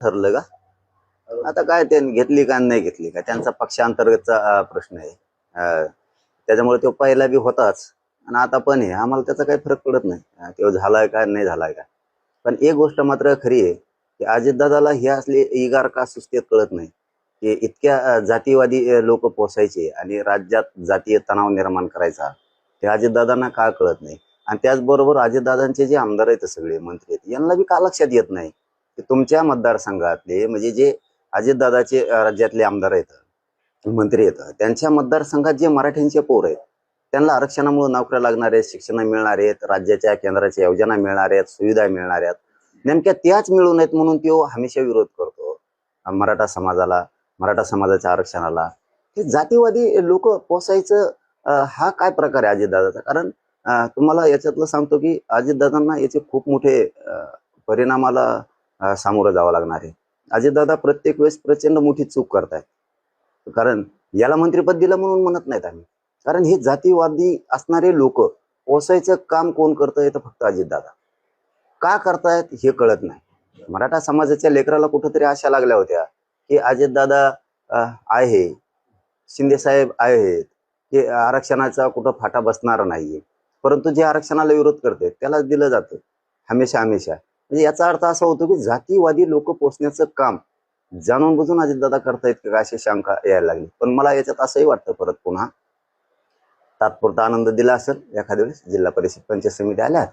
ठरलं का? आता काय ते घेतली का नाही घेतली का? त्यांचा पक्षांतर्गतचा प्रश्न आहे. त्याच्यामुळे तो पहिला बी होताच. आणि आता पण आहे. आम्हाला त्याचा काही फरक पडत नाही. तो झालाय का नाही झालाय का? पण एक गोष्ट मात्र खरी आहे की अजितदादाला हे असले इगार का सुस्तीत कळत नाही की इतक्या जातीवादी लोक पोसायचे आणि राज्यात जातीय तणाव निर्माण करायचा ते अजितदादांना का कळत नाही? आणि त्याचबरोबर अजितदादांचे जे आमदार आहेत सगळे मंत्री आहेत यांना बी का लक्षात येत नाही? की तुमच्या मतदारसंघातले म्हणजे जे अजितदादाचे राज्यातले आमदार आहेत मंत्री आहेत त्यांच्या मतदारसंघात जे मराठ्यांचे पोर आहेत त्यांना आरक्षणामुळे नोकऱ्या लागणार आहेत शिक्षण मिळणार आहेत राज्याच्या केंद्राच्या योजना मिळणार आहेत सुविधा मिळणार आहेत. नेमक्या त्याच मिळू नयेत म्हणून तो हमेशा विरोध करतो मराठा समाजाला मराठा समाजाच्या आरक्षणाला. हे जातीवादी लोक पोसायचं हा काय प्रकार आहे अजितदादाचा? कारण तुम्हाला याच्यातलं सांगतो की अजितदादांना याचे खूप मोठे परिणामाला सामोरं जावं लागणार आहे. अजितदादा प्रत्येक वेळेस प्रचंड मोठी चूक करतायत. कारण याला मंत्रिपद दिलं म्हणून म्हणत नाहीत आम्ही. कारण हे जातीवादी असणारे लोक ओसायचं काम कोण करतंय तर फक्त अजितदादा. का करतायत हे कळत नाही. मराठा समाजाच्या लेकराला कुठंतरी आशा लागल्या होत्या की अजितदादा आहे शिंदेसाहेब आहेत की आरक्षणाचा कुठं फाटा बसणार नाहीये. परंतु जे आरक्षणाला विरोध करते त्याला दिलं जातं. हमेशा हमेशा. म्हणजे याचा अर्थ असा होतो की जातीवादी लोक पोचण्याचं काम जाणून बुजून अजितदादा करतायत का अशी शंका यायला लागली. पण मला याच्यात असंही वाटतं परत पुन्हा. तात्पुरता आनंद दिला असेल एखाद्या वेळेस जिल्हा परिषद पंचायत समिती आल्या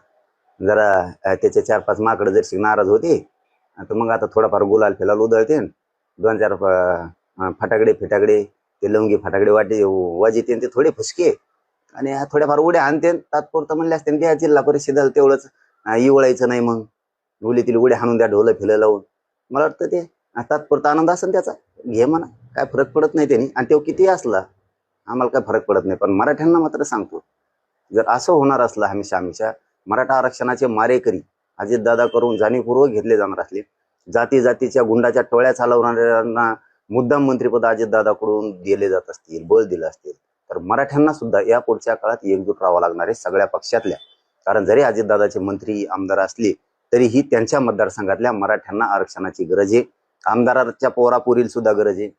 जरा त्याचे चार पाच माकडं जर नाराज होते तर मग आता थोडाफार गुलाल फिलाल उधळते दोन चार फटाकडे फिटाकडे ते लवंगी फटाकडे वाटे वाजिते ते थोडे फुसके आणि थोड्याफार उड्या आणते तात्पुरतं म्हणले असते त्या जिल्हा परिषदेला तेवढंच इवळायचं नाही मग. गुलीतील उड्या हाणून द्या ढोलं फिलं लावून. मला वाटतं ते तात्पुरता आनंद असेल त्याचा. घे म्हणा. काय फरक पडत नाही त्यांनी. आणि तो किती असला आम्हाला काय फरक पडत नाही. पण मराठ्यांना मात्र सांगतो जर असं होणार असलं हमेशा हमेशा मराठा आरक्षणाचे मारेकरी अजितदादा करून जाणीवपूर्वक घेतले जाणार असले जाती जातीच्या गुंडाच्या टोळ्या चालवणाऱ्यांना मुद्दाम मंत्रिपद अजितदादाकडून दिले जात असतील बळ दिलं असतील तर मराठ्यांना सुद्धा या पुढच्या काळात एकजूट राहावं लागणार आहे सगळ्या पक्षातल्या. कारण जरी अजितदादाचे मंत्री आमदार असले तरीही त्यांच्या मतदारसंघातल्या मराठ्यांना आरक्षणाची गरज आहे. आमदाराच्या पोरापुरील सुद्धा गरज आहे.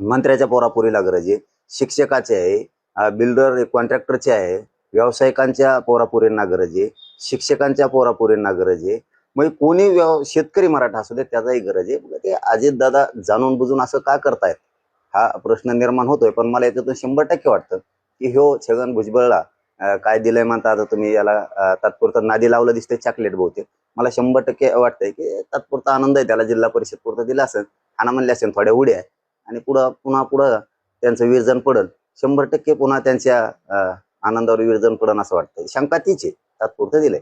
मंत्र्याच्या पोरापुरीला गरज आहे. शिक्षकाचे आहे. बिल्डर कॉन्ट्रॅक्टरचे आहे. व्यावसायिकांच्या पोरापुरींना गरज आहे. शिक्षकांच्या पोरापुरींना गरज आहे. मग कोणी व्यव शेतकरी मराठा असू दे त्याचाही गरज आहे. ते ते अजितदादा जाणून बुजून असं का करतायत? हा प्रश्न निर्माण होतोय पण मला याच्यातून शंभर टक्के वाटतं की ह्यो छगन भुजबळला काय दिलंय म्हणता आता तुम्ही याला तात्पुरतं नादी लावलं दिसते चॉकलेट बहुतेक. मला शंभर टक्के वाटतंय की तात्पुरता आनंद आहे त्याला जिल्हा परिषद पुरतं दिला असेल. आणि म्हणले असेल थोड्या उड्या आणि पुढं पुन्हा पुढं त्यांचं विरजन पडल. शंभर टक्के पुन्हा त्यांच्या आनंदावर विरजन पडन असं वाटतं शंका तीच आहे. तात्पुरतं दिलंय.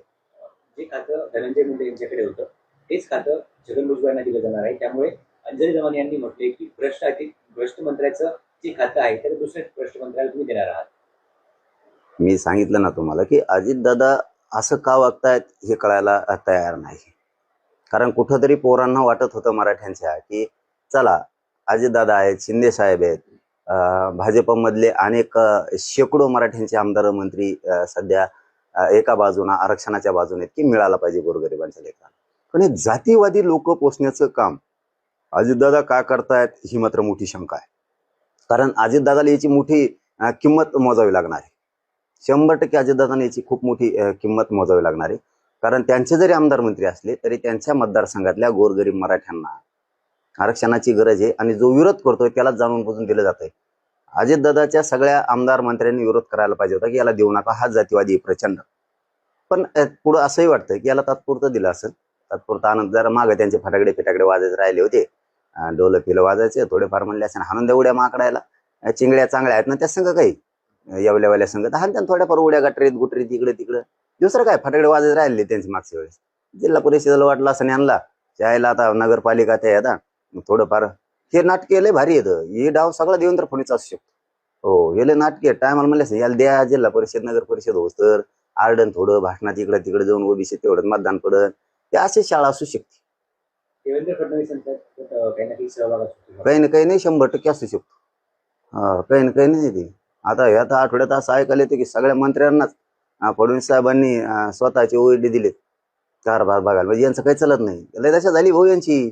जे खातं धनंजय मुंडे यांच्याकडे होतं तेच खातं छगन दिलं जाणार आहे. त्यामुळे अंजली यांनी म्हटले की भ्रष्ट आहे भ्रष्ट मंत्र्याचं जे खातं आहे ते दुसऱ्या भ्रष्ट मंत्र्याला तुम्ही देणार आहात. मी सांगितलं ना तुम्हाला की अजितदादा असं का वागतायत हे कळायला तयार नाही. कारण कुठंतरी पोरांना वाटत होतं मराठ्यांच्या की चला अजितदादा आहेत शिंदे साहेब आहेत भाजपमधले अनेक शेकडो मराठ्यांचे आमदार मंत्री सध्या एका बाजूना आरक्षणाच्या बाजूने की मिळाला पाहिजे गोरगरिबांच्या लेखा पण हे जातीवादी लोक पोचण्याचं काम अजितदादा का करतायत ही मात्र मोठी शंका आहे. कारण अजितदादाला याची मोठी किंमत मोजावी लागणार आहे. शंभर टक्के अजितदादांना याची खूप मोठी किंमत मोजावी लागणार आहे. कारण त्यांचे जरी आमदार मंत्री असले तरी त्यांच्या मतदारसंघातल्या गोरगरीब मराठ्यांना आरक्षणाची गरज आहे आणि जो विरोध करतोय त्याला जाणून बुजून दिलं जात आहे अजितदादाच्या सगळ्या आमदार मंत्र्यांनी विरोध करायला पाहिजे होता की याला देऊ नका हा जातीवादी प्रचंड. पण पुढं असंही वाटतं की याला तात्पुरतं दिलं असेल. तात्पुरता आनंद जरा मागं त्यांचे फटाकडे फिटाकडे वाजायचे राहिले होते. डोलं पिलं वाजायचे थोडेफार म्हणले असेल हाणून एवढ्या माकडायला. चिंगड्या चांगल्या आहेत ना त्या संघ काही? येवल्या वेल्या संगत. हा त्यांना थोड्याफार उड्या गटरीत गुटरीत इकडे तिकडे. दुसरं काय फटाकडे वाजत राहिले त्यांची मागच्या वेळेस. जिल्हा परिषदेला वाटलं असं आणला. त्याला आता नगरपालिका ते आता थोडंफार हे नाटके लय भारी येतं हे डाव सगळा देवेंद्र फडणवीस असू शकतो हो हे लय नाटके टायमाला म्हणले याला द्या जिल्हा परिषद नगर परिषद होस तर आरडन थोडं भाषणात इकडे तिकडे जाऊन ओबीसी तेवढं मतदान पडत ते अशी शाळा असू शकते. देवेंद्र काही ना काही सहभाग काही ना काही नाही शंभर टक्के असू शकतो. हा काही ना काही नाही ते. आता ह्या तर आठवड्यात असं ऐकायला येतं की सगळ्या मंत्र्यांनाच फडणवीस साहेबांनी अं, स्वतःचे ओएडी चार कारभार बघायला. म्हणजे यांचं काही चालत नाही. लय दशा झाली भाऊ यांची.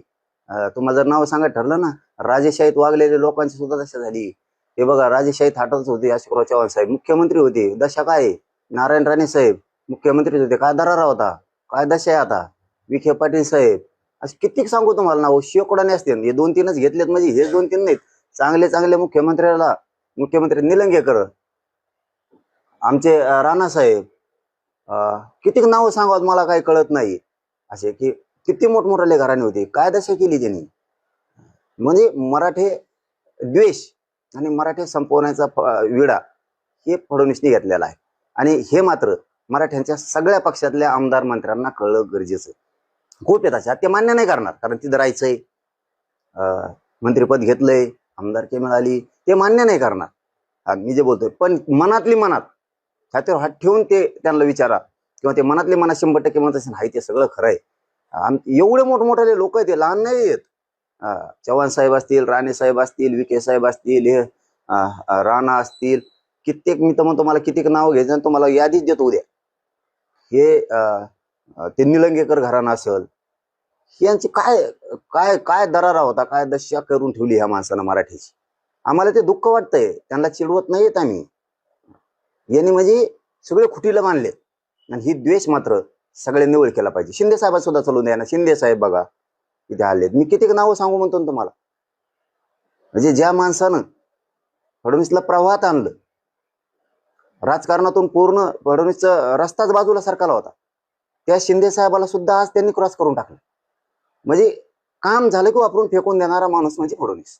तुम्हाला जर नाव सांगत ठरलं ना राजेशाहीत वागलेले लोकांची सुद्धा दशा झाली. हे बघा राजेशाहीत हटत होते अशोकराव चव्हाण साहेब. मुख्यमंत्री होते. दशा काय? आहे? नारायण राणे साहेब. मुख्यमंत्री होते. काय दरारा होता? काय दशा आहे आता? विखे पाटील साहेब. असे कित्येक सांगू तुम्हाला नाव? शेकोडाने असते हे दोन तीनच घेतलेत म्हणजे हेच दोन तीन नाहीत. चांगले चांगले मुख्यमंत्र्याला मुख्यमंत्री निलंगेकर. आमचे राणासाहेब अं, कितीक नाव सांगावं मला काही कळत नाही. असे की किती मोठमोठाले घराणे होते काय दशा केली त्यांनी. म्हणजे मराठे द्वेष आणि मराठे संपवण्याचा विडा हे फडणवीसने घेतलेला आहे. आणि हे मात्र मराठ्यांच्या सगळ्या पक्षातल्या आमदार मंत्र्यांना कळलं गरजेचं खूप येत अशा ते मान्य नाही करणार कारण तिथं राहायचंय. अं, मंत्रिपद घेतलंय. आमदारकी मिळाली ते मान्य नाही करणार. मी जे बोलतोय पण मनातली मनात छातीवर हात ठेवून ते त्यांना विचारा. किंवा ते मनातले मनात शंभर टक्के म्हणत असेल हाय ते सगळं खरं आहे आम एवढे मोठमोठाले लोक आहेत ते लहान नाही आहेत. चव्हाण साहेब असतील राणे साहेब असतील विखे साहेब असतील हे राणा असतील कित्येक मी तर म्हणतो मला कित्येक नाव घ्यायचं तुम्हाला यादीच देतो उद्या. हे ते निलंगेकर घराणं असेल यांची काय काय काय दरारा होता काय दशा करून ठेवली ह्या माणसानं मराठीची? आम्हाला ते दुःख वाटतंय. त्यांना चिडवत नाहीत आम्ही. यांनी म्हणजे सगळे खुटीला मानले आणि ही द्वेष मात्र सगळे निवड केला पाहिजे. शिंदे साहेब सुद्धा चालून द्या ना. शिंदे साहेब बघा इथे आलेत. मी कितीक नावं सांगू म्हणतो ना तुम्हाला? म्हणजे ज्या माणसानं फडणवीसला प्रवाहात आणलं राजकारणातून पूर्ण फडणवीसचा रस्ताच बाजूला सरकला होता त्या शिंदे साहेबाला सुद्धा आज त्यांनी क्रॉस करून टाकलं. म्हणजे काम झालं की वापरून फेकून देणारा माणूस म्हणजे फडणवीस.